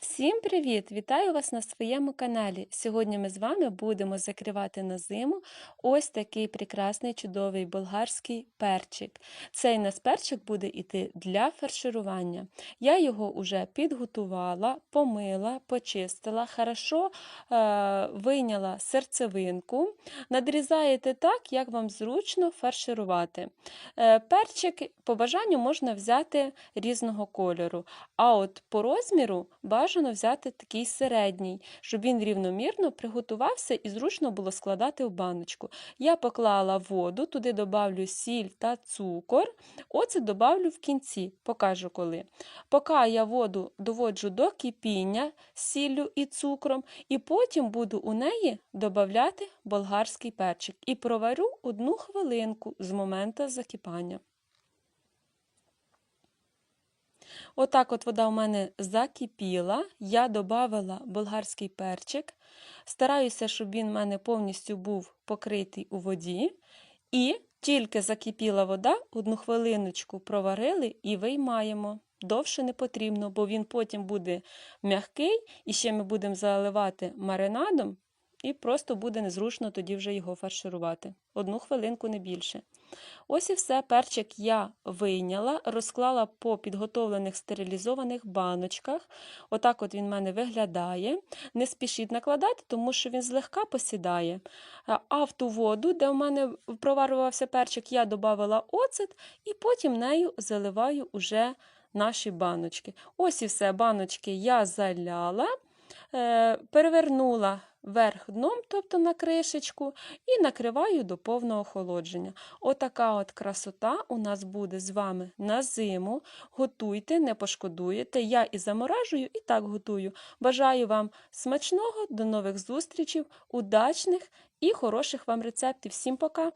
Всім привіт! Вітаю вас на своєму каналі. Сьогодні ми з вами будемо закривати на зиму ось такий прекрасний чудовий болгарський перчик. Цей нас перчик буде йти для фарширування. Я його вже підготувала, помила, почистила, хорошо е, вийняла серцевинку. Надрізаєте так, як вам зручно фарширувати. Е, перчик по бажанню можна взяти різного кольору. А от по розміру бажано взяти такий середній, щоб він рівномірно приготувався і зручно було складати в баночку. Я поклала воду, туди добавлю сіль та цукор. Оце добавлю в кінці, покажу коли. Поки я воду доводжу до кипіння з сіллю і цукром, і потім буду у неї додавати болгарський перчик. І проварю одну хвилинку з моменту закипання. Отак от вода у мене закипіла, я додавала болгарський перчик. Стараюся, щоб він у мене повністю був покритий у воді. І тільки закипіла вода, одну хвилиночку проварили і виймаємо. Довше не потрібно, бо він потім буде м'який, і ще ми будемо заливати маринадом, і просто буде незручно тоді вже його фарширувати. Одну хвилинку не більше. Ось і все. Перчик я вийняла, розклала по підготовлених стерилізованих баночках. Отак от він в мене виглядає. Не спішіть накладати, тому що він злегка посідає. А в ту воду, де в мене проварювався перчик, я додавала оцет і потім нею заливаю уже наші баночки. Ось і все, баночки я заляла, перевернула верх дном, тобто на кришечку, і накриваю до повного охолодження. Отака от красота у нас буде з вами на зиму. Готуйте, не пошкодуєте. Я і заморажую, і так готую. Бажаю вам смачного, до нових зустрічей, удачних і хороших вам рецептів. Всім пока!